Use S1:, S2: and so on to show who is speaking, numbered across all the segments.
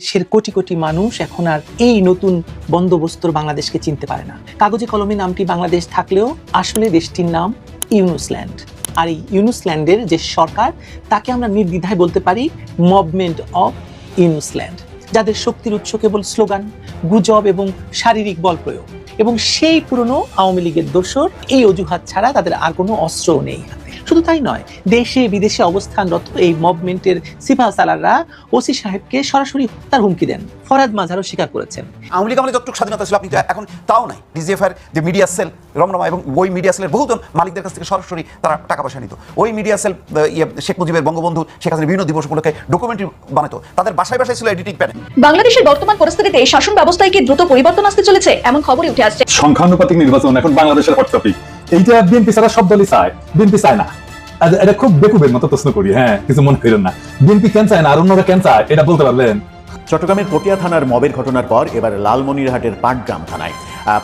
S1: দেশের কোটি কোটি মানুষ এখন আর এই নতুন বন্দোবস্তর বাংলাদেশকে চিনতে পারে না। কাগজে কলমে নামটি বাংলাদেশ থাকলেও আসলে দেশটির নাম ইউনুসল্যান্ড। আর এই ইউনুসল্যান্ডের যে সরকার, তাকে আমরা নির্দ্বিধায় বলতে পারি মুভমেন্ট অফ ইউনুসল্যান্ড যাদের শক্তির উৎস কেবল স্লোগান, গুজব এবং শারীরিক বল প্রয়োগ। এবং সেই পুরনো আওয়ামী লীগের দোসর এই অজুহাত ছাড়া তাদের আর কোনো অস্ত্রও নেই। শুধু তাই নয় দেশে বিদেশে অবস্থানরত এই মুভমেন্টের সিপাহ সালাররা ওসি সাহেবকে সরাসরি হত্যার হুমকি দেন। ফরাদ মাঝারও স্বীকার করেছেন।
S2: আওয়ামী লীগ আমলে যতটুকু স্বাধীনতা ছিল আপনি তো এখন তাও নাই। ডিজিএফআর যে মিডিয়া সেল রমরমা এবং ওই মিডিয়া সেলের বহুজন মালিকদের কাছ থেকে সরাসরি তারা টাকা পয়সা নিত। ওই মিডিয়া সেল ইয়ে শেখ মুজিবের বঙ্গবন্ধু শেখ হাসিনার বিভিন্ন দিবস উপলক্ষে ডকুমেন্টারি বানাতো। তাদের বাসায় বাসায় ছিল এডিটিং প্যানেল
S3: বাংলাদেশের বর্তমান পরিস্থিতিতে শাসন ব্যবস্থায় কি দ্রুত পরিবর্তন আসতে চলেছে? এমন খবরই উঠে আসছে।
S4: সংখ্যানুপাতিক নির্বাচন এখন বাংলাদেশের হট টপিক এইটা বিএনপি ছাড়া সব দলই চায়। বিএনপি চায় না। এটা খুব বেকুবের মতো প্রশ্ন করি হ্যাঁ কিছু মনে করেন না। বিএনপি কেন চায় না আর অন্যরা কেন চায়, এটা বলতে পারলেন?
S5: চট্টগ্রামের পটিয়া থানার মবের ঘটনার পর এবার লালমনিরহাটের পাটগ্রাম থানায়।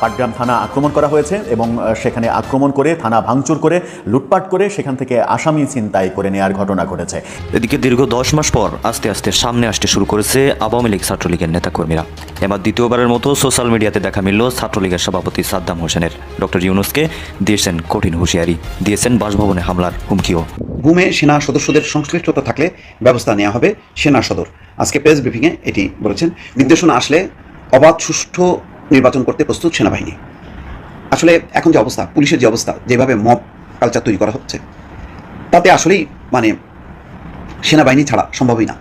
S5: পাটগ্রাম থানা আক্রমণ করা হয়েছে এবং সেখানে আক্রমণ করে থানা ভাঙচুর করে লুটপাট করে সেখান থেকে আসামি ছিনতাই করে নেওয়ার ঘটনা ঘটেছে।
S6: এদিকে দীর্ঘ দশ মাস পর আস্তে আস্তে সামনে আসতে শুরু করেছে আওয়ামী লীগ ছাত্রলীগের নেতাকর্মীরা। এবার দ্বিতীয়বারের মতো সোশ্যাল মিডিয়াতে দেখা মিলল ছাত্রলীগের সভাপতি সাদ্দাম হোসেনের। ডক্টর ইউনুসকে দিয়েছেন কঠিন হুঁশিয়ারি। দিয়েছেন বাসভবনে হামলার হুমকিও।
S7: গুমে সেনা সদস্যদের সংশ্লিষ্টতা থাকলে ব্যবস্থা নেওয়া হবে সেনা সদর। আজকে প্রেস ব্রিফিংয়ে এটি বলেছেন। নির্দেশনা আসলে অবাধ সুষ্ঠু নির্বাচন করতে প্রস্তুত সেনাবাহিনী। আসলে এখন যে অবস্থা, পুলিশের যে অবস্থা, যেভাবে মব কালচার তৈরি করা হচ্ছে, তাতে আসলেই মানে সেনাবাহিনী ছাড়া সম্ভবই না।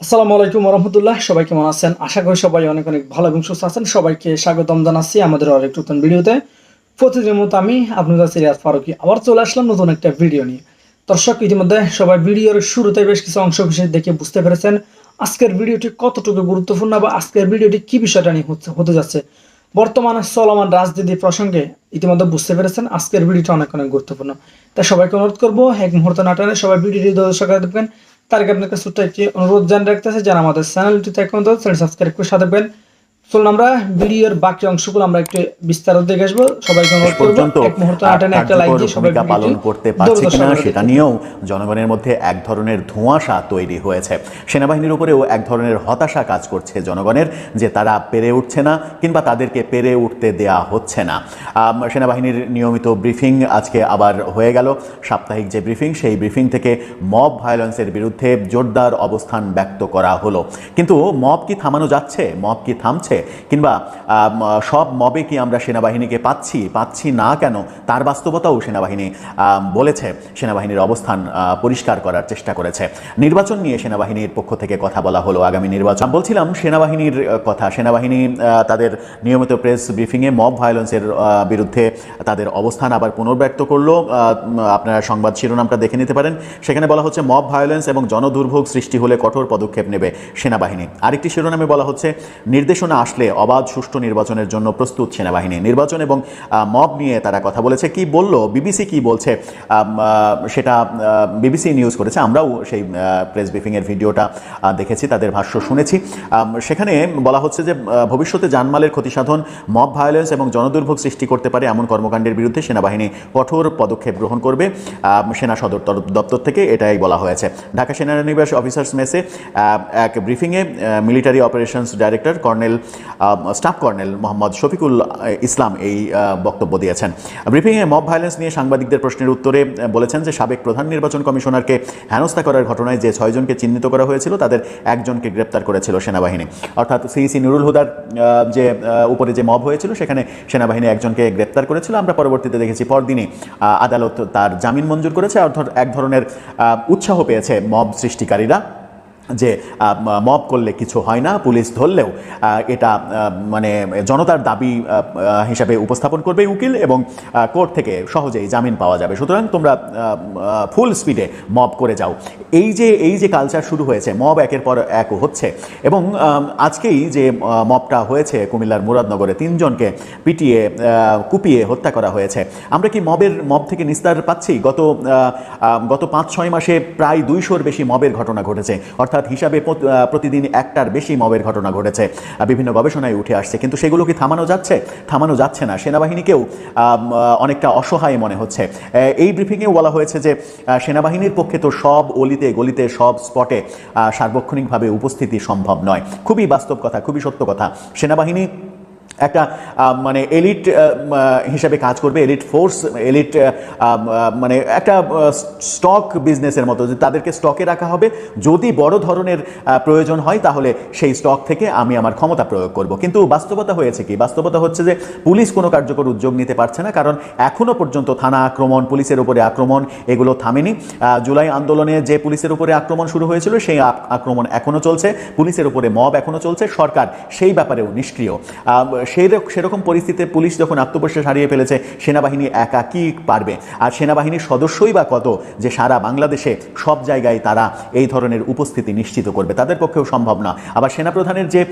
S8: আসসালামু আলাইকুম রহমতুল্লাহ সবাই কেমন আছেন? আশা করি সবাই অনেক অনেক ভালো এবং সুস্থ আছেন। সবাইকে স্বাগতম জানাচ্ছি আমাদের আরেক নতুন ভিডিওতে। প্রতিদিনের মতো আমি আপনাদের সিরিয়াস ফারুকি আবার চলে আসলাম নতুন একটা ভিডিও নিয়ে। দর্শক, ইতিমধ্যে সবাই ভিডিওর শুরুতে বেশ কিছু অংশ বিশেষ দেখে বুঝতে পেরেছেন। আজকের ভিডিওটি কতটুকু গুরুত্বপূর্ণ বা আজকের ভিডিওটি কি বিষয়টা নিয়ে হচ্ছে, হতে যাচ্ছে? বর্তমানে চলমান রাজনীতি প্রসঙ্গে ইতিমধ্যে বুঝতে পেরেছেন আজকের ভিডিওটা অনেক অনেক গুরুত্বপূর্ণ। তাই সবাইকে অনুরোধ করব, এক মুহূর্ত নাটানে সবাই ভিডিওটি দর্শক দেখবেন। তার আগে আপনাকে ছোট্ট একটি অনুরোধ জানিয়ে রাখতেছে যারা আমাদের চ্যানেলটিতে এখন চ্যানেল সাবস্ক্রাইব করে সাথে চলুন আমরা ভিডিওর বাকি অংশগুলো আমরা একটু বিস্তারিত দেখে আসব। সবাইকে অনুরোধ
S5: পর্যন্ত
S8: এক মুহূর্ত
S5: আহ,
S8: নাটানে একটা লাইক দিয়ে সবাই
S5: পালন করতে পারছে কিনা সেটা নিয়েও জনগণের মধ্যে এক ধরনের ধোঁয়াশা তৈরি হয়েছে। সেনাবাহিনীর উপরেও এক ধরনের হতাশা কাজ করছে জনগণের যে তারা পেরে উঠছে না কিংবা তাদেরকে পেরে উঠতে দেয়া হচ্ছে না। সেনাবাহিনীর নিয়মিত ব্রিফিং আজকে আবার হয়ে গেল। সাপ্তাহিক যে ব্রিফিং সেই ব্রিফিং থেকে মব ভায়োলেন্সের বিরুদ্ধে জোরদার অবস্থান ব্যক্ত করা হলো। কিন্তু মব কি থামানো যাচ্ছে? মব কি থামছে? কিংবা সব মবে কি আমরা সেনাবাহিনীকে পাচ্ছি পাচ্ছি না কেন? তার বাস্তবতাও সেনাবাহিনী বলেছে, সেনাবাহিনীর অবস্থান পরিষ্কার করার চেষ্টা করেছে। নির্বাচন নিয়ে সেনাবাহিনীর পক্ষ থেকে কথা বলা হলো আগামী নির্বাচন। বলছিলাম, সেনাবাহিনীর কথা, সেনাবাহিনী তাদের নিয়মিত প্রেস ব্রিফিংয়ে মব ভায়োলেন্সের বিরুদ্ধে তাদের অবস্থান আবার পুনর্ব্যক্ত করল। আপনারা সংবাদ শিরোনামটা দেখে নিতে পারেন। সেখানে বলা হচ্ছে, মব ভায়োলেন্স এবং জনদুর্ভোগ সৃষ্টি হলে কঠোর পদক্ষেপ নেবে সেনাবাহিনী। আরেকটি শিরোনামে বলা হচ্ছে, নির্দেশনা আসলে অবাধ সুষ্ঠু নির্বাচনের জন্য প্রস্তুত সেনাবাহিনী। নির্বাচন এবং মব নিয়ে তারা কথা বলেছে। কি বলল? বিবিসি কি বলছে? সেটা বিবিসি নিউজ করেছে। আমরাও সেই প্রেস ব্রিফিংয়ের ভিডিওটা দেখেছি, তাদের ভাষ্য শুনেছি। সেখানে বলা হচ্ছে যে ভবিষ্যতে জানমালের ক্ষতিসাধন, মব ভায়োলেন্স এবং জনদুর্ভোগ সৃষ্টি করতে পারে এমন কর্মকাণ্ডের বিরুদ্ধে সেনাবাহিনী কঠোর পদক্ষেপ গ্রহণ করবে। সেনা সদর তর- দপ্তর থেকে এটাই বলা হয়েছে। ঢাকা সেনানিবাস অফিসার্স মেসে এক ব্রিফিংয়ে military operations director colonel staff colonel Mohammad Shafiqul Islam এই বক্তব্য দিয়েছেন। ব্রিফিংয়ে মব ভায়োলেন্স নিয়ে সাংবাদিকদের প্রশ্নের উত্তরে বলেছেন যে, সাবেক প্রধান নির্বাচন কমিশনারকে হেনস্থা করার ঘটনায় যে ছয়জনকে চিহ্নিত করা হয়েছিল, তাদের একজনকে গ্রেপ্তার করেছিল সেনাবাহিনী। অর্থাৎ সিইসি নুরুল হুদার যে উপরে যে মব হয়েছিল, সেখানে সেনাবাহিনী একজনকে গ্রেপ্তার করেছিল। আমরা পরবর্তীতে দেখেছি, পরদিনই আদালত তার জামিন মঞ্জুর করেছে। অর্থাৎ এক ধরনের উৎসাহ পেয়েছে মব সৃষ্টিকারীরা। যে মব করলে কিছু হয় না, পুলিশ ধরলেও এটা মানে জনতার দাবি হিসাবে উপস্থাপন করবে উকিল এবং কোর্ট থেকে সহজেই জামিন পাওয়া যাবে। সুতরাং তোমরা ফুল স্পিডে মব করে যাও। এই যে এই যে কালচার শুরু হয়েছে, মব একের পর এক হচ্ছে এবং আজকেই যে মবটা হয়েছে কুমিল্লার মুরাদনগরে, তিনজনকে পিটিয়ে কুপিয়ে হত্যা করা হয়েছে। আমরা কি মবের, মব থেকে নিস্তার পাচ্ছি? গত গত পাঁচ ছয় মাসে প্রায় দুইশোর বেশি মবের ঘটনা ঘটেছে। অর্থাৎ অর্থাৎ হিসাবে প্রতিদিন একটার বেশি মবের ঘটনা ঘটেছে। বিভিন্ন গবেষণায় উঠে আসছে। কিন্তু সেগুলো কি থামানো যাচ্ছে? থামানো যাচ্ছে না। সেনাবাহিনীকেও অনেকটা অসহায় মনে হচ্ছে। এই ব্রিফিংয়ে বলা হয়েছে যে সেনাবাহিনীর পক্ষে তো সব অলিতে গলিতে, সব স্পটে সার্বক্ষণিকভাবে উপস্থিতি সম্ভব নয়। খুবই বাস্তব কথা, খুবই সত্য কথা। সেনাবাহিনী একটা মানে এলিট হিসাবে কাজ করবে এলিট ফোর্স এলিট মানে একটা স্টক বিজনেসের মতো তাদেরকে স্টকে রাখা হবে। যদি বড় ধরনের প্রয়োজন হয়, তাহলে সেই স্টক থেকে আমি আমার ক্ষমতা প্রয়োগ করব। কিন্তু বাস্তবতা হয়েছে কি? বাস্তবতা হচ্ছে যে পুলিশ কোনো কার্যকর উদ্যোগ নিতে পারছে না, কারণ এখনও পর্যন্ত থানা আক্রমণ, পুলিশের উপরে আক্রমণ, এগুলো থামেনি। জুলাই আন্দোলনে যে পুলিশের উপরে আক্রমণ শুরু হয়েছিল, সেই আক্রমণ এখনও চলছে। পুলিশের উপরে মব এখনও চলছে। সরকার সেই ব্যাপারেও নিষ্ক্রিয়। সেই রক- সেরকম পরিস্থিতিতে পুলিশ যখন আত্মপ্রশ্বাস হারিয়ে ফেলেছে, সেনাবাহিনী একা কি পারবে। আর সেনাবাহিনীর সদস্যই বা কত, যে সারা বাংলাদেশে সব জায়গায় তারা এই ধরনের উপস্থিতি নিশ্চিত করবে, তাদের পক্ষেও সম্ভব না। আবার সেনাপ্রধানের যে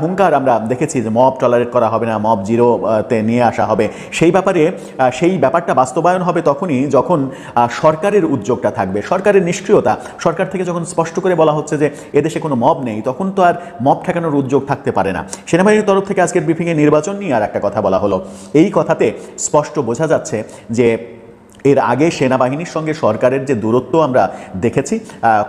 S5: হুঙ্কার আমরা দেখেছি যে মব টলারেট করা হবে না, মব জিরো তে নিয়ে আসা হবে, সেই ব্যাপারে সেই ব্যাপারটা বাস্তবায়ন হবে তখনই যখন সরকারের উদ্যোগটা থাকবে। সরকারের নিষ্ক্রিয়তা, সরকার থেকে যখন স্পষ্ট করে বলা হচ্ছে যে এদেশে কোনো মব নেই, তখন তো আর মব ঠেকানোর উদ্যোগ থাকতে পারে না। সেনাবাহিনীর তরফ থেকে আজকের ব্রিফিংয়ে নির্বাচন নিয়ে আর একটা কথা বলা হলো। এই কথাতে স্পষ্ট বোঝা যাচ্ছে যে এর আগে সেনাবাহিনীর সঙ্গে সরকারের যে দূরত্ব আমরা দেখেছি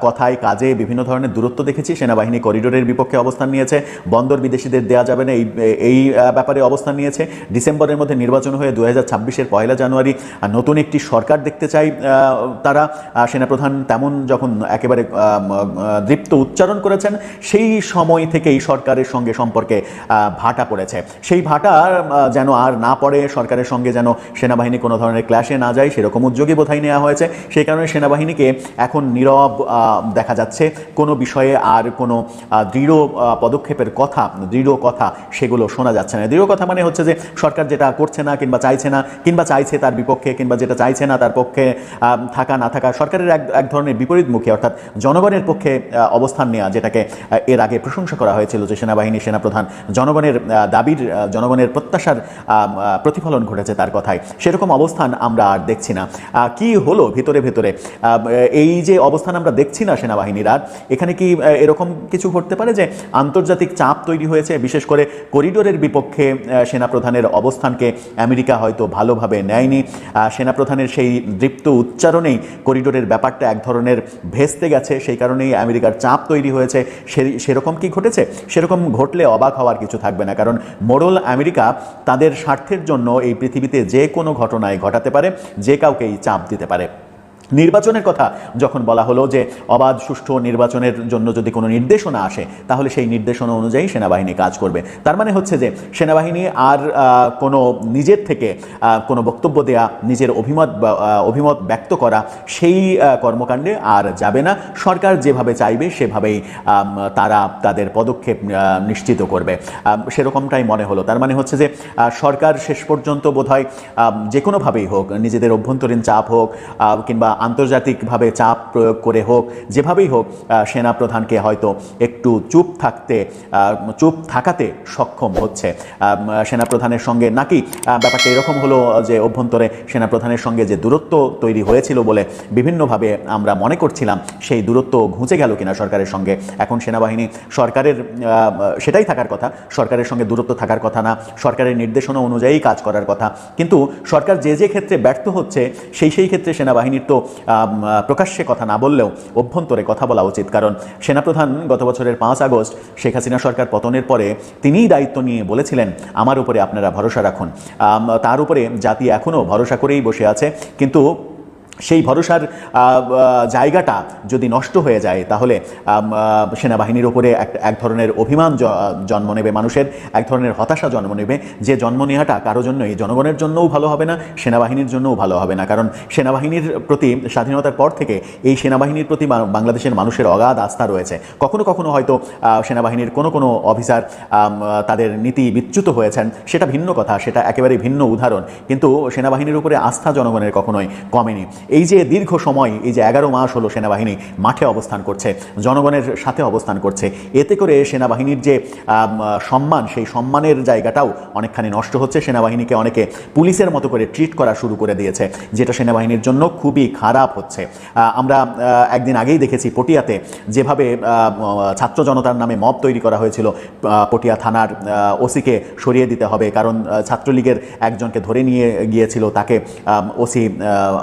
S5: কথায় কাজে বিভিন্ন ধরনের দূরত্ব দেখেছি, সেনাবাহিনী করিডোরের বিপক্ষে অবস্থান নিয়েছে, বন্দর বিদেশিদের দেওয়া যাবে না, এই এই ব্যাপারে অবস্থান নিয়েছে। ডিসেম্বরের মধ্যে নির্বাচন হয়ে দু হাজার ছাব্বিশের পয়লা জানুয়ারি নতুন একটি সরকার দেখতে চাই তারা সেনাপ্রধান তেমন যখন একেবারে দৃপ্ত উচ্চারণ করেছেন, সেই সময় থেকেই সরকারের সঙ্গে সম্পর্কে ভাটা পড়েছে। সেই ভাটা যেন আর না পড়ে, সরকারের সঙ্গে যেন সেনাবাহিনী কোনো ধরনের ক্ল্যাশে না যায় সেরকম উদ্যোগই বোধহয় নেওয়া হয়েছে। সেই কারণে সেনাবাহিনীকে এখন নীরব দেখা যাচ্ছে। কোনো বিষয়ে আর কোনো দৃঢ় পদক্ষেপের কথা, দৃঢ় কথা সেগুলো শোনা যাচ্ছে না। দৃঢ় কথা মানে হচ্ছে যে সরকার যেটা করছে না কিংবা চাইছে না, কিংবা চাইছে তার বিপক্ষে, কিংবা যেটা চাইছে না তার পক্ষে থাকা, না থাকা, সরকারের এক এক ধরনের বিপরীতমুখী, অর্থাৎ জনগণের পক্ষে অবস্থান নেওয়া যেটাকে এর আগে প্রশংসা করা হয়েছিল যে সেনাবাহিনী সেনাপ্রধান জনগণের দাবির জনগণের প্রত্যাশার প্রতিফলন ঘটেছে তার কথায়। সেরকম অবস্থান আমরা আর দেখছি আহ, কি হলো ভিতরে ভেতরে? এই যে অবস্থান আমরা দেখছি না সেনাবাহিনীর আর এখানে কি এরকম কিছু ঘটতে পারে যে আন্তর্জাতিক চাপ তৈরি হয়েছে বিশেষ করে করিডোরের বিপক্ষে সেনাপ্রধানের অবস্থানকে আমেরিকা হয়তো ভালোভাবে নেয়নি। সেনাপ্রধানের সেই দৃপ্ত উচ্চারণেই করিডোরের ব্যাপারটা এক ধরনের ভেস্তে গেছে সেই কারণেই আমেরিকার চাপ তৈরি হয়েছে। সেরকম কি ঘটেছে? সেরকম ঘটলে অবাক হওয়ার কিছু থাকবে না কারণ মোড়ল আমেরিকা তাদের স্বার্থের জন্য এই পৃথিবীতে যে কোনো ঘটনায় ঘটাতে পারে যে কাউকেই চাপ দিতে পারে। নির্বাচনের কথা যখন বলা হলো যে অবাধ সুষ্ঠু নির্বাচনের জন্য যদি কোনো নির্দেশনা আসে, তাহলে সেই নির্দেশনা অনুযায়ী সেনাবাহিনী কাজ করবে। তার মানে হচ্ছে যে সেনাবাহিনী আর কোনো নিজের থেকে কোনো বক্তব্য দেয়া, নিজের অভিমত অভিমত ব্যক্ত করা, সেই কর্মকাণ্ডে আর যাবে না। সরকার যেভাবে চাইবে, সেভাবেই তারা তাদের পদক্ষেপ নিশ্চিত করবে। সেরকমটাই মনে হলো। তার মানে হচ্ছে যে সরকার শেষ পর্যন্ত বোধহয় যে কোনোভাবেই হোক, নিজেদের অভ্যন্তরীণ চাপ হোক কিংবা আন্তর্জাতিকভাবে চাপ প্রয়োগ করে হোক যেভাবেই হোক আহ, সেনাপ্রধানকে হয়তো একটু চুপ থাকতে চুপ থাকাতে সক্ষম হচ্ছে। আম, সেনাপ্রধানের সঙ্গে নাকি ব্যাপারটা এরকম হলো যে অভ্যন্তরে সেনাপ্রধানের সঙ্গে যে দূরত্ব তৈরি হয়েছিল বলে বিভিন্নভাবে আমরা মনে করছিলাম সেই দূরত্ব ঘুঁচে গেল কিনা সরকারের সঙ্গে। এখন সেনাবাহিনী সরকারের সেটাই থাকার কথা সরকারের সঙ্গে দূরত্ব থাকার কথা না সরকারের নির্দেশনা অনুযায়ী কাজ করার কথা। কিন্তু সরকার যে যে ক্ষেত্রে ব্যর্থ হচ্ছে সেই সেই ক্ষেত্রে সেনাবাহিনীর তো প্রকাশ্যে কথা না বললেও অভ্যন্তরে কথা বলা উচিত। কারণ সেনাপ্রধান গত বছরের পাঁচ আগস্ট শেখ হাসিনা সরকার পতনের পরে তিনিই দায়িত্ব নিয়ে বলেছিলেন, আমার উপরে আপনারা ভরসা রাখুন। তার উপরে জাতি এখনও ভরসা করেই বসে আছে। কিন্তু সেই ভরসার জায়গাটা যদি নষ্ট হয়ে যায়, তাহলে সেনাবাহিনীর ওপরে এক এক ধরনের অভিমান জন্ম নেবে মানুষের, এক ধরনের হতাশা জন্ম নেবে। যে জন্ম নেওয়াটা কারও জন্যই জনগণের জন্যও ভালো হবে না, সেনাবাহিনীর জন্যও ভালো হবে না। কারণ সেনাবাহিনীর প্রতি স্বাধীনতার পর থেকে এই সেনাবাহিনীর প্রতি বাংলাদেশের মানুষের অগাধ আস্থা রয়েছে। কখনো কখনো হয়তো সেনাবাহিনীর কোনো কোনো অফিসার তাদের নীতি বিচ্যুত হয়েছেন, সেটা ভিন্ন কথা, সেটা একেবারে ভিন্ন উদাহরণ। কিন্তু সেনাবাহিনীর উপরে আস্থা জনগণের কখনোই কমেনি। এই যে দীর্ঘ সময়, এই যে এগারো মাস হলো সেনাবাহিনী মাঠে অবস্থান করছে, জনগণের সাথে অবস্থান করছে, এতে করে সেনাবাহিনীর যে সম্মান, সেই সম্মানের জায়গাটাও অনেকখানি নষ্ট হচ্ছে। সেনাবাহিনীকে অনেকে পুলিশের মতো করে ট্রিট করা শুরু করে দিয়েছে, যেটা সেনাবাহিনীর জন্য খুবই খারাপ হচ্ছে। আমরা একদিন আগেই দেখেছি পটিয়াতে যেভাবে ছাত্র জনতার নামে মব তৈরি করা হয়েছিল পটিয়া থানার ওসিকে সরিয়ে দিতে হবে। কারণ ছাত্রলীগের একজনকে ধরে নিয়ে গিয়েছিল, তাকে ওসি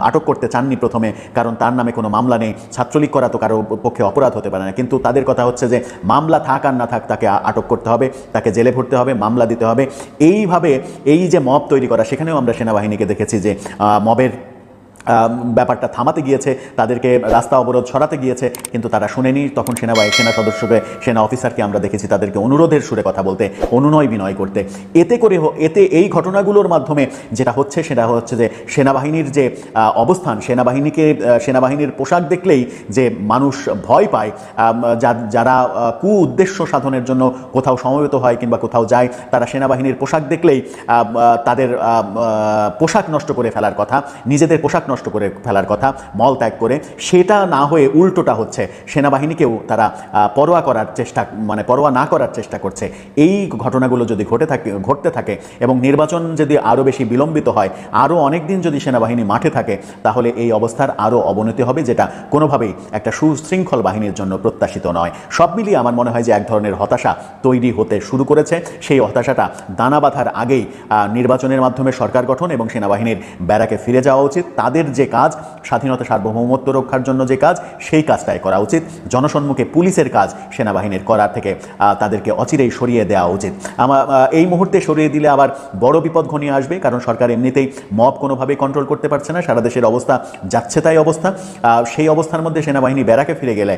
S5: আটক করতে চাননি প্রথমে, কারণ তার নামে কোনো মামলা নেই। ছাত্রলীগ করা তো কারও পক্ষে অপরাধ হতে পারে না। কিন্তু তাদের কথা হচ্ছে যে, মামলা থাক আর না থাক তাকে আটক করতে হবে, তাকে জেলে ভরতে হবে, মামলা দিতে হবে। এইভাবে এই যে মব তৈরি করা, সেখানেও আমরা সেনাবাহিনীকে দেখেছি যে মবের ব্যাপারটা থামাতে গিয়েছে, তাদেরকে রাস্তা অবরোধ ছড়াতে গিয়েছে, কিন্তু তারা শুনেনি। তখন সেনাবাহিনী, সেনা সদস্যকে, সেনা অফিসারকে আমরা দেখেছি তাদেরকে অনুরোধের সুরে কথা বলতে, অনুনয় বিনয় করতে। এতে করে এতে এই ঘটনাগুলোর মাধ্যমে যেটা হচ্ছে, সেটা হচ্ছে যে সেনাবাহিনীর যে অবস্থান, সেনাবাহিনীকে সেনাবাহিনীর পোশাক দেখলেই যে মানুষ ভয় পায় যারা কু উদ্দেশ্য সাধনের জন্য কোথাও সমবেত হয় কিংবা কোথাও যায়, তারা সেনাবাহিনীর পোশাক দেখলেই তাদের পোশাক নষ্ট করে ফেলার কথা, নিজেদের পোশাক নষ্ট করে ফেলার কথা, মল ত্যাগ করে, সেটা না হয়ে উল্টোটা হচ্ছে। সেনাবাহিনীকেও তারা পরোয়া করার চেষ্টা মানে পরোয়া না করার চেষ্টা করছে। এই ঘটনাগুলো যদি ঘটে থাকে, ঘটতে থাকে এবং নির্বাচন যদি আরও বেশি বিলম্বিত হয় আরও অনেক দিন যদি সেনাবাহিনী মাঠে থাকে, তাহলে এই অবস্থার আরও অবনতি হবে, যেটা কোনোভাবেই একটা সুশৃঙ্খল বাহিনীর জন্য প্রত্যাশিত নয়। সব মিলিয়ে আমার মনে হয় যে এক ধরনের হতাশা তৈরি হতে শুরু করেছে। সেই হতাশাটা দানা বাঁধার আগেই নির্বাচনের মাধ্যমে সরকার গঠন এবং সেনাবাহিনীর ব্যারাকে ফিরে যাওয়া উচিত। তাদের যে কাজ, স্বাধীনতা সার্বভৌমত্ব রক্ষার জন্য যে কাজ, সেই কাজটাই করা উচিত। জনসম্মুখে পুলিশের কাজ সেনাবাহিনীর করার থেকে তাদেরকে অচিরেই সরিয়ে দেওয়া উচিত। আমার এই মুহূর্তে সরিয়ে দিলে আবার বড় বিপদ ঘনিয়ে আসবে, কারণ সরকার এমনিতেই মব কোনোভাবেই কন্ট্রোল করতে পারছে না, সারা দেশের অবস্থা যাচ্ছে তাই অবস্থা। সেই অবস্থার মধ্যে সেনাবাহিনী ব্যারাকে ফিরে গেলে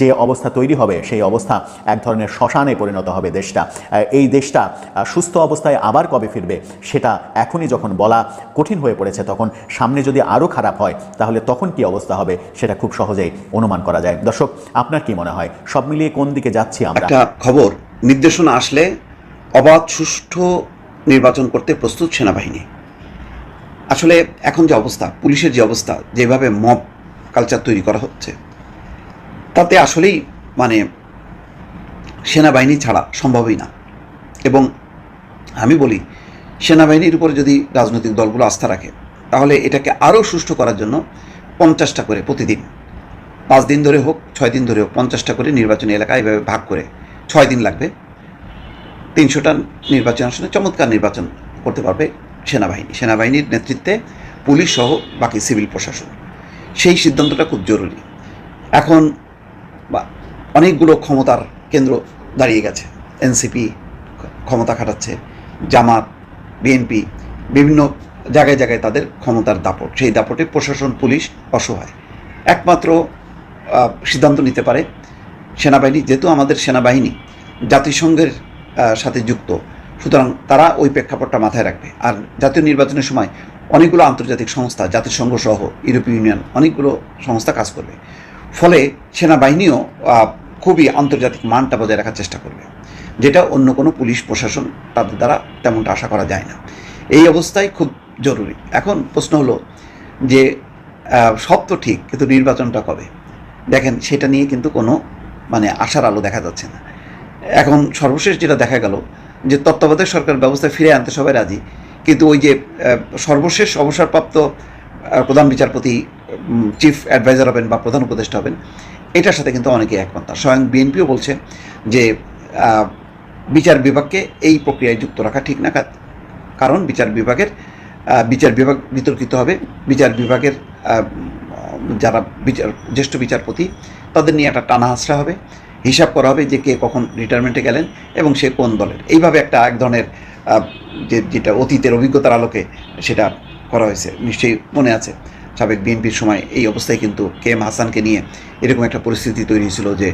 S5: যে অবস্থা তৈরি হবে, সেই অবস্থা এক ধরনের শ্মশানে পরিণত হবে দেশটা। এই দেশটা সুস্থ অবস্থায় আবার কবে ফিরবে, সেটা এখনই যখন বলা কঠিন হয়ে পড়েছে, তখন সামনে যদি আরও খারাপ হয়, তাহলে তখন কি অবস্থা হবে সেটা খুব সহজেই অনুমান করা যায়। দর্শক, আপনার কি মনে হয়? সব মিলিয়ে কোন দিকে যাচ্ছি আমরা?
S7: একটা খবর, নির্দেশনা আসলে অবাধ, সুষ্ঠু নির্বাচন করতে প্রস্তুত সেনাবাহিনী। আসলে এখন যে অবস্থা, পুলিশের যে অবস্থা, যেভাবে মব কালচার তৈরি করা হচ্ছে, তাতে আসলেই মানে সেনাবাহিনী ছাড়া সম্ভবই না। এবং আমি বলি, সেনাবাহিনীর উপরে যদি রাজনৈতিক দলগুলো আস্থা রাখে তাহলে এটাকে আরও সুষ্ঠু করার জন্য পঞ্চাশটা করে প্রতিদিন। পাঁচ দিন ধরে হোক, ছয় দিন ধরে হোক, পঞ্চাশটা করে নির্বাচনী এলাকা এভাবে ভাগ করে ছয় দিন লাগবে। তিনশোটা নির্বাচন আসনে চমৎকার নির্বাচন করতে পারবে সেনাবাহিনী। সেনাবাহিনীর নেতৃত্বে পুলিশ সহ বাকি সিভিল প্রশাসন। সেই সিদ্ধান্তটা খুব জরুরি। এখন অনেকগুলো ক্ষমতার কেন্দ্র দাঁড়িয়ে গেছে। এনসিপি ক্ষমতা খাটাচ্ছে, জামাত, বিএনপি, বিভিন্ন জায়গায় জায়গায় তাদের ক্ষমতার দাপট। সেই দাপটে প্রশাসন, পুলিশ অসহায়। একমাত্র সিদ্ধান্ত নিতে পারে সেনাবাহিনী, যেহেতু আমাদের সেনাবাহিনী জাতিসংঘের সাথে যুক্ত। সুতরাং তারা ওই প্রেক্ষাপটটা মাথায় রাখবে। আর জাতীয় নির্বাচনের সময় অনেকগুলো আন্তর্জাতিক সংস্থা, জাতিসংঘ সহ ইউরোপীয় ইউনিয়ন অনেকগুলো সংস্থা কাজ করবে। ফলে সেনাবাহিনীও খুবই আন্তর্জাতিক মানটা বজায় রাখার চেষ্টা করবে। যেটা অন্য কোনো পুলিশ প্রশাসন তাদের দ্বারা তেমনটা আশা করা যায় না। এই অবস্থায় খুব জরুরি। এখন প্রশ্ন হলো যে সব তো ঠিক, কিন্তু নির্বাচনটা কবে? দেখেন, সেটা নিয়ে কিন্তু কোনো মানে আশার আলো দেখা যাচ্ছে না। এখন সর্বশেষ যেটা দেখা গেল যে, তত্ত্বাবধায়ক সরকার ব্যবস্থা ফিরে আনতে সবাই রাজি, কিন্তু ওই যে সর্বশেষ অবসরপ্রাপ্ত প্রধান বিচারপতি চিফ অ্যাডভাইজার হবেন বা প্রধান উপদেষ্টা হবেন, এটার সাথে কিন্তু অনেকেই একমত স্বয়ং বিএনপিও বলছে যে বিচার বিভাগকে এই প্রক্রিয়ায় যুক্ত রাখা ঠিক না কারণ বিচার বিভাগের বিচার বিভাগ বিতর্কিত হবে। বিচার বিভাগের যারা বিচার, জ্যেষ্ঠ বিচারপতি, তাদের নিয়ে একটা টানা হাসরা হবে। হিসাব করা হবে যে কে কখন রিটায়ারমেন্টে গেলেন এবং সে কোন দলের। এইভাবে একটা এক ধরনের যে যেটা অতীতের অভিজ্ঞতার আলোকে সেটা করা হয়েছে। নিশ্চয়ই মনে আছে, সাবেক বিএনপির সময় এই অবস্থায় কিন্তু কে এম হাসানকে নিয়ে এরকম একটা পরিস্থিতি তৈরি হয়েছিল যে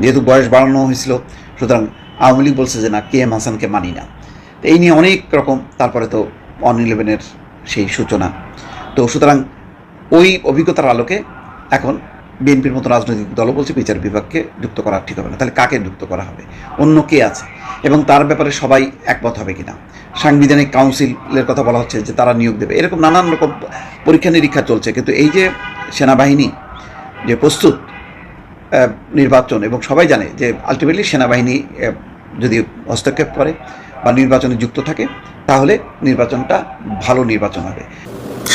S7: যেহেতু বয়স বাড়ানো হয়েছিল, সুতরাং আওয়ামী লীগ বলছে যে না, কে এম হাসানকে মানি না। এই নিয়ে অনেক রকম, তারপরে তো ওয়ান ইলেভেনের সেই সূচনা। তো সুতরাং ওই অভিজ্ঞতার আলোকে এখন বিএনপির মতো রাজনৈতিক দলও বলছে বিচার বিভাগকে যুক্ত করা ঠিক হবে না। তাহলে কাকে যুক্ত করা হবে? অন্য কে আছে? এবং তার ব্যাপারে সবাই একমত হবে কিনা? সাংবিধানিক কাউন্সিলের কথা বলা হচ্ছে যে তারা নিয়োগ দেবে। এরকম নানান রকম পরীক্ষা নিরীক্ষা চলছে। কিন্তু এই যে সেনাবাহিনী যে প্রস্তুত নির্বাচন এবং সবাই জানে যে আলটিমেটলি সেনাবাহিনী যদি হস্তক্ষেপ করে বা নির্বাচনে যুক্ত থাকে, তাহলে নির্বাচনটা ভালো নির্বাচন হবে।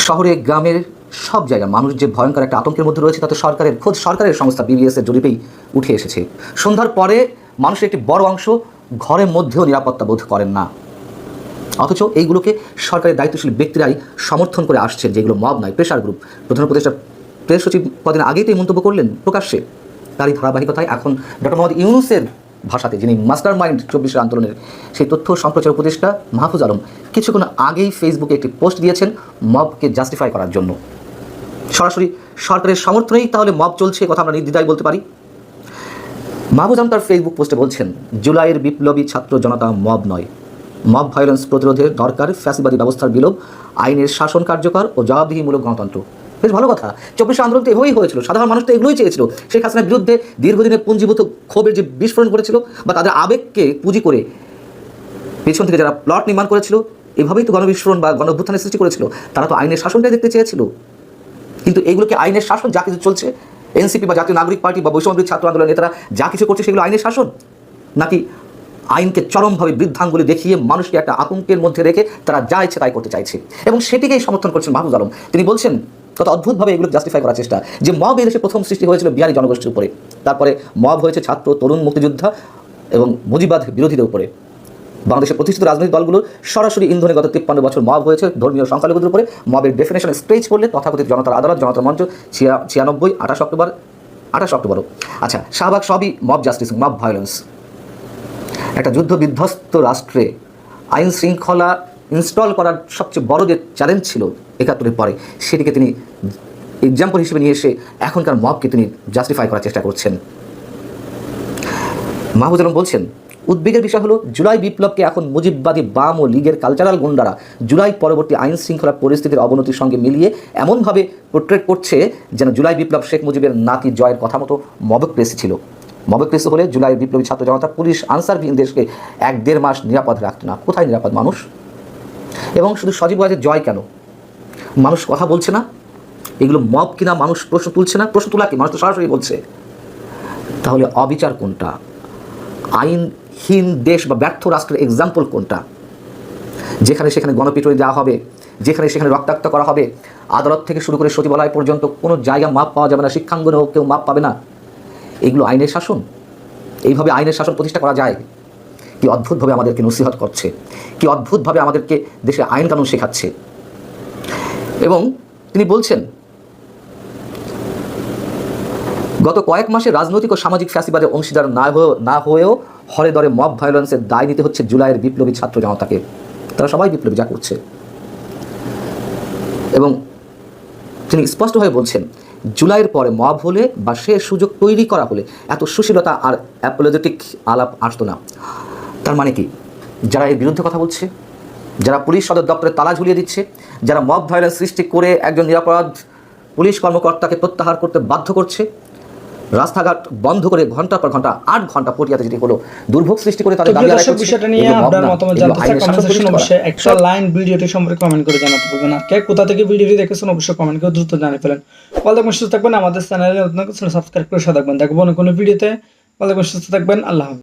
S9: শহরে, গ্রামের সব জায়গায় মানুষ যে ভয়ঙ্কর একটা আতঙ্কের মধ্যে রয়েছে, তাতে সরকারের, খোদ সরকারের সংস্থা বিবিএস এর জরিপেই উঠে এসেছে। সন্ধ্যার পরে মানুষের একটি বড় অংশ ঘরের মধ্যেও নিরাপত্তা বোধ করেন না। অথচ এইগুলোকে সরকারের দায়িত্বশীল ব্যক্তিরাই সমর্থন করে আসছেন যেগুলো মব নয় প্রেশার গ্রুপ। প্রধান উপদেষ্টা, প্রেস সচিব কদিন আগেই তো মন্তব্য করলেন প্রকাশ্যে। তারই ধারাবাহিকতায় এখন ডক্টর মোহাম্মদ ইউনুসের ভাষাতে, যিনি মাস্টার মাইন্ড চব্বিশের আন্দোলনের সেই তথ্য সম্প্রচার উপদেষ্টা মাহফুজ আলম কিছুক্ষণ আগেই ফেসবুকে একটি পোস্ট দিয়েছেন মবকে জাস্টিফাই করার জন্য। সরাসরি সরকারের সমর্থনেই তাহলে মব চলছে কথা আমরা নির্দ্বিধায় বলতে পারি? মাহবুজ আলম তার ফেসবুক পোস্টে বলছেন, জুলাইয়ের বিপ্লবী ছাত্র জনতা মব নয়। মব ভায়োলেন্স প্রতিরোধের দরকার, ফ্যাসিবাদী ব্যবস্থার বিলোপ, আইনের শাসন কার্যকর ও জবাবদিহিমূলক গণতন্ত্র। বেশ ভালো কথা। চব্বিশে আন্দোলন তো এগুলোই হয়েছিল। সাধারণ মানুষ তো এগুলোই চেয়েছিল। শেখ হাসিনার বিরুদ্ধে দীর্ঘদিনের পুঞ্জীভূত ক্ষোভের যে বিস্ফোরণ করেছিল বা তাদের আবেগকে পুঁজি করে পেছন থেকে যারা প্লট নির্মাণ করেছিল, এভাবেই তো গণবিস্ফোরণ বা গণ সৃষ্টি করেছিল। তারা তো আইনের শাসনটাই দেখতে চেয়েছিল। কিন্তু এগুলোকে আইনের শাসন যা কিছু চলছে, এনসিপি বা জাতীয় নাগরিক পার্টি বা বৈষম্যবিরোধী ছাত্র আন্দোলন নেতারা যা কিছু করছে সেগুলো আইনের শাসন? নাকি আইনকে চরমভাবে বৃদ্ধাঙ্গুলি দেখিয়ে মানুষকে একটা আতঙ্কের মধ্যে রেখে তারা যা ইচ্ছে তাই করতে চাইছে? এবং সেটিকেই সমর্থন করছেন মাহবুজ আলম। তিনি বলছেন কত অদ্ভুতভাবে এগুলো জাস্টিফাই করার চেষ্টা। যে মব এই দেশে প্রথম সৃষ্টি হয়েছিল বিহারি জনগোষ্ঠীর উপরে। তারপরে মব হয়েছে ছাত্র, তরুণ, মুক্তিযোদ্ধা এবং মুজিবাদ বিরোধীদের উপরে। বাংলাদেশের প্রতিষ্ঠিত রাজনৈতিক দলগুলোর সরাসরি ইন্ধনে গত তিপ্পান্ন বছর মব হয়েছে ধর্মীয় সংখ্যালঘুদের উপরে। মবের ডেফিনেশন স্ট্রেচ করলে তথাকথিত জনতার আদালত, জনতার মঞ্চ, ছিয়া- ছিয়ানব্বই, আঠাশ অক্টোবর, আঠাশ অক্টোবরও। আচ্ছা শাহবাগ সবই মব জাস্টিস মব ভায়োলেন্স একটা যুদ্ধ বিধ্বস্ত রাষ্ট্রে আইন শৃঙ্খলা ইনস্টল করার সবচেয়ে বড় যে চ্যালেঞ্জ ছিল একাত্তরের পরে সেটিকে তিনি এক্সাম্পল হিসেবে নিয়ে এসে এখনকার মবকে তিনি জাস্টিফাই করার চেষ্টা করছেন। মাহবুজ আলম বলছেন, উদ্বেগের বিষয় হলো জুলাই বিপ্লবকে এখন মুজিববাদী বাম ও লীগের কালচারাল গুন্ডারা জুলাই পরবর্তী আইন শৃঙ্খলা পরিস্থিতির অবনতির সঙ্গে মিলিয়ে এমনভাবে পোর্ট্রেট করছে যেন জুলাই বিপ্লব শেখ মুজিবের নাতি জয়ের কথা মতো মবক্রেসি ছিল। মবক্রেসি হলে জুলাই বিপ্লবী ছাত্র জনতা পুলিশ আনসারবিহীন দেশকে এক দেড় মাস নিরাপদ রাখত না। কোথায় নিরাপদ মানুষ? এবং শুধু সজীব জয় কেন? মানুষ কথা বলছে না? এগুলো মব কিনা মানুষ প্রশ্ন তুলছে না? প্রশ্ন তোলা কি? মানুষ তো সরাসরি বলছে। তাহলে অবিচার কোনটা? আইনহীন দেশ বা ব্যর্থ রাষ্ট্রের এক্সাম্পল কোনটা? যেখানে সেখানে গণপিটুনি দেওয়া হবে, যেখানে সেখানে রক্তাক্ত করা হবে, আদালত থেকে শুরু করে সচিবালয় পর্যন্ত কোনো জায়গা মাপ পাওয়া যাবে না শিক্ষাঙ্গনেও কেউ মাপ পাবে না। এগুলো আইনের শাসন। এইভাবে আইনের শাসন প্রতিষ্ঠা করা যায়। কি অদ্ভুতভাবে আমাদেরকে নসিহত করছে? কি অদ্ভুতভাবে আমাদেরকে দেশে আইন কানুন শেখাচ্ছে? এবং তিনি বলছেন, গত কয়েক মাসে রাজনৈতিক ও সামাজিক ফ্যাসিবাদের অংশীদার না হয়েও না হয়েও হরে দরে মব ভায়োলেন্সের দায় নিতে হচ্ছে জুলাইয়ের বিপ্লবী ছাত্র জনতাকে। তারা সবাই বিপ্লবী, যা করছে। এবং তিনি স্পষ্টভাবে বলছেন, জুলাইয়ের পরে মব হলে বা সে সুযোগ তৈরি করা হলে এত সুশীলতা আর অ্যাপোলজেটিক আলাপ আসতো না। তার মানে কি? যারা এর বিরুদ্ধে কথা বলছে, যারা পুলিশ সদর দপ্তরে তালা ঝুলিয়ে দিচ্ছে যারা মব ভায়োলেন্স সৃষ্টি করে একজন নিরাপরাধ পুলিশ কর্মকর্তাকে প্রত্যাহার করতে বাধ্য করছে রাস্তাঘাট বন্ধ করে ঘণ্টা পর ঘণ্টা আট ঘণ্টা পটিয়াতে যেটি হলো দুর্ভোগ সৃষ্টি করে তাদের দাবি আদায়
S8: বিষয়টা নিয়ে আপনার মতামত জানতে চাই।
S9: শাসন
S8: অবশ্যই একটা লাইন ভিডিওটি সম্পর্কে কমেন্ট করে জানাতে পারবেন আর কে কোথা থেকে ভিডিওটি দেখেছেন অবশ্যই কমেন্ট করে দ্রুত জানিয়ে ফেলেন। ভালো থাকবেন সুস্থ থাকবেন। আমাদের চ্যানেলে নতুন কিছু সাবস্ক্রাইব করে সাথে থাকবেন। দেখব অন্য কোনো ভিডিওতে। ভালো থাকবেন সুস্থ থাকবেন। আল্লাহ